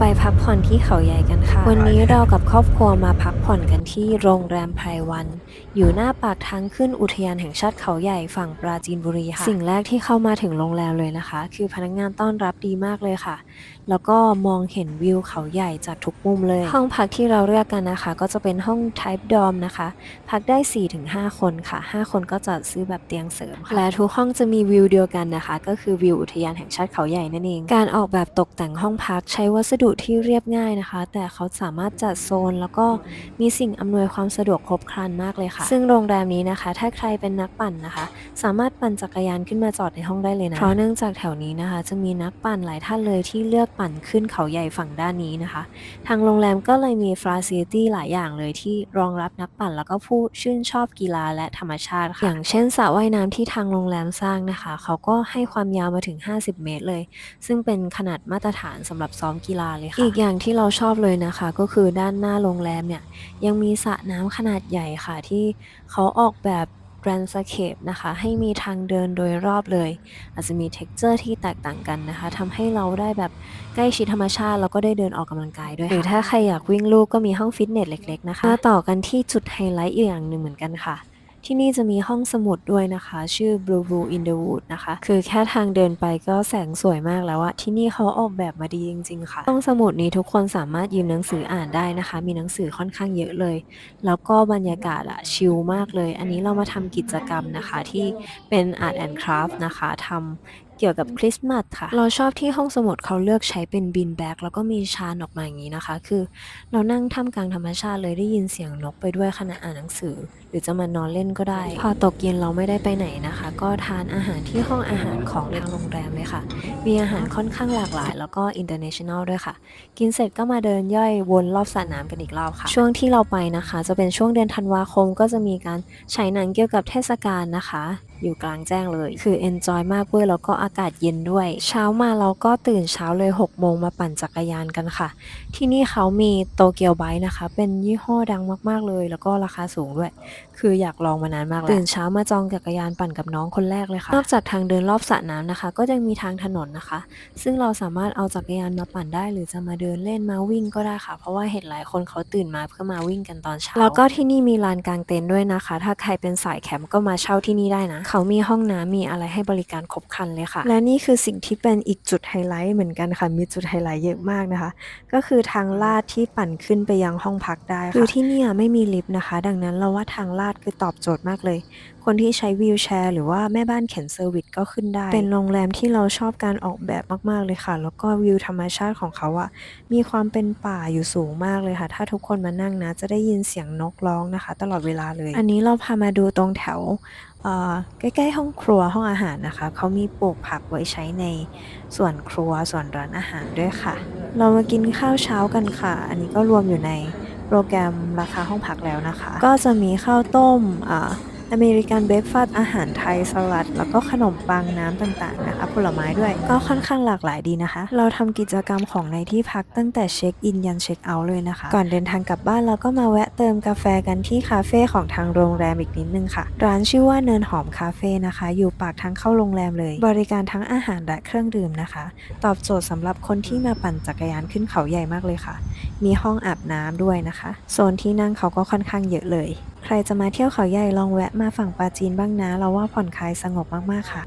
ไปพักผ่อนที่เขาใหญ่กันค่ะ วันนี้เรากับครอบครัวมาพักผ่อนกันที่โรงแรมไพรวัน อยู่หน้าปากทางขึ้นอุทยานแห่งชาติเขาใหญ่ฝั่งปราจีนบุรีค่ะ สิ่งแรกที่เข้ามาถึงโรงแรมเลยนะคะ คือพนักงานต้อนรับดีมากเลยค่ะ แล้วก็มองเห็นวิวเขาใหญ่จากทุกมุมเลย ห้องพักที่เราเลือกกันนะคะ ก็จะเป็นห้อง Type Dorm นะคะ พักได้ 4-5 คนค่ะ 5 คนก็จะซื้อแบบเตียงเสริมค่ะและทุกห้องจะมีวิวเดียวกันนะคะ ก็คือวิวอุทยานแห่งชาติเขาใหญ่นั่นเอง การออกแบบตกแต่งห้องพักใช้วัสดุที่เรียบง่ายนะคะ แต่เขาสามารถจัดโซน แล้วก็มีสิ่งอำนวยความสะดวกครบครันมากเลยค่ะ ซึ่งโรงแรมนี้นะคะ ถ้าใครเป็นนักปั่นนะคะ สามารถปั่นจักรยานขึ้นมาจอดในห้องได้เลยนะ เพราะเนื่องจากแถวนี้นะคะ จะมีนักปั่นหลายท่านเลยที่เลือกปั่นขึ้นเขาใหญ่ฝั่งด้านนี้นะคะ ทางโรงแรมก็เลยมีฟ a ซิลิตี้หลายอย่างเลยที่รองรับนักปั่นแล้วก็ผู้ชื่นชอบกีฬาและธรรมชาติค่ะ อย่างเช่นสระว่ายน้ำที่ทางโรงแรมสร้างนะคะ เขาก็ให้ความยาวมาถึง 50 เมตรเลย ซึ่งเป็นขนาดมาตรฐานสำหรับซ้อมกีฬาเลยค่ะ อีกอย่างที่เราชอบเลยนะคะ ก็คือด้านหน้าโรงแรมเนี่ย ยังมีสระน้ำขนาดใหญ่ค่ะ ที่เขาออกแบบแ r รนสเคปนะคะ ให้มีทางเดินโดยรอบเลย อาจจะมีเท็กเจอร์ที่แตกต่างกันนะคะทำให้เราได้แบบใกล้ชิดธรรมชาติ แล้วก็ได้เดินออกกำลังกายด้วยค่ะหรือถ้าใครอยากวิ่งลูกก็มีห้องฟิตเนสเล็กๆนะคะมาต่อกันที่จุดไฮไลท์อีกอย่างหนึ่งเหมือนกันค่ะ ที่นี่จะมีห้องสมุดด้วยนะคะ ชื่อ Blue Blue in the Wood นะคะ คือแค่ทางเดินไปก็แสงสวยมากแล้วอะที่นี่เขาออกแบบมาดีจริง ๆ ค่ะ ห้องสมุดนี้ทุกคนสามารถยืมหนังสืออ่านได้นะคะ มีหนังสือค่อนข้างเยอะเลย แล้วก็บรรยากาศอะชิลมากเลย อันนี้เรามาทำกิจกรรมนะคะที่เป็น Art and Craft นะคะทำ เกี่ยวกับคริสต์มาสค่ะ เราชอบที่ห้องสมุดเขาเลือกใช้เป็นบินแบ็กแล้วก็มีชานออกมาอย่างนี้นะคะ คือเรานั่งท่ามกลางธรรมชาติเลยได้ยินเสียงนกไปด้วยขณะอ่านหนังสือ หรือจะมานอนเล่นก็ได้ พอตกเย็นเราไม่ได้ไปไหนนะคะ ก็ทานอาหารที่ห้องอาหารของทางโรงแรมเลยค่ะ มีอาหารค่อนข้างหลากหลาย แล้วก็ international ด้วยค่ะ กินเสร็จก็มาเดินย่อยวนรอบสระน้ำกันอีกรอบค่ะ ช่วงที่เราไปนะคะ จะเป็นช่วงเดือนธันวาคมก็จะมีการฉายหนังเกี่ยวกับเทศกาลนะคะ อยู่กลางแจ้งเลย คือ enjoy มากเว้ยแล้วก็อากาศเย็นด้วย เช้ามาเราก็ตื่นเช้าเลย6โมงมาปั่นจักรยานกันค่ะ ที่นี่เขามีโตเกียวไบค์นะคะ เป็นยี่ห้อดังมากๆเลย แล้วก็ราคาสูงด้วย คืออยากลองมานานมากแล้วตื่นเช้ามาจองจักรยานปั่นกับน้องคนแรกเลยค่ะนอกจากทางเดินรอบสระน้ำนะคะ ก็ยังมีทางถนนนะคะ ซึ่งเราสามารถเอาจักรยานมาปั่นได้ หรือจะมาเดินเล่นมาวิ่งก็ได้ค่ะ เพราะว่าเห็นหลายคนเขาตื่นมาเพื่อมาวิ่งกันตอนเช้าแล้วก็ที่นี่มีลานกางเต็นท์ด้วยนะคะ ถ้าใครเป็นสายแคมป์ก็มาเช่าที่นี่ได้นะเขามีห้องน้ำมีอะไรให้บริการครบครันเลยค่ะ และนี่คือสิ่งที่เป็นอีกจุดไฮไลท์เหมือนกันค่ะ มีจุดไฮไลท์เยอะมากนะคะ ก็คือทางลาดที่ปั่นขึ้นไปยังห้องพักได้คือที่นี่ไม่มีลิฟต์นะคะ ดังนั้นเราว่าทางลาดคือตอบโจทย์มากเลย คนที่ใช้วีลแชร์หรือว่าแม่บ้านเข็นเซอร์วิสก็ขึ้นได้ เป็นโรงแรมที่เราชอบการออกแบบมากๆเลยค่ะ แล้วก็วิวธรรมชาติของเขาอะมีความเป็นป่าอยู่สูงมากเลยค่ะ ถ้าทุกคนมานั่งนะ จะได้ยินเสียงนกร้องนะคะ ตลอดเวลาเลย อันนี้เราพามาดูตรงแถวเอ่อใกล้ๆห้องครัวห้องอาหารนะคะเขามีปลูกผักไว้ใช้ในส่วนครัวส่วนร้านอาหารด้วยค่ะ เรามากินข้าวเช้ากันค่ะ อันนี้ก็รวมอยู่ในโปรแกรมราคาห้องพักแล้วนะคะ ก็จะมีข้าวต้มอ่า อเมริกันเบรคฟาสต์อาหารไทยสลัด แล้วก็ขนมปังน้ำต่างๆนะคะผลไม้ด้วยก็ค่อนข้างหลากหลายดีนะคะ เราทำกิจกรรมของในที่พักตั้งแต่เช็คอินยันเช็คเอาท์เลยนะคะ ก่อนเดินทางกลับบ้านเราก็มาแวะเติมกาแฟกันที่คาเฟ่ของทางโรงแรมอีกนิดนึงค่ะ ร้านชื่อว่าเนินหอมคาเฟ่นะคะ อยู่ปากทางเข้าโรงแรมเลย บริการทั้งอาหารและเครื่องดื่มนะคะ ตอบโจทย์สำหรับคนที่มาปั่นจักรยานขึ้นเขาใหญ่มากเลยค่ะ มีห้องอาบน้ำด้วยนะคะโซนที่นั่งเขาก็ค่อนข้างเยอะเลย ใครจะมาเที่ยวเขาใหญ่ลองแวะมาฝั่งปาจีนบ้างนะ เราว่าผ่อนคลายสงบมากๆค่ะ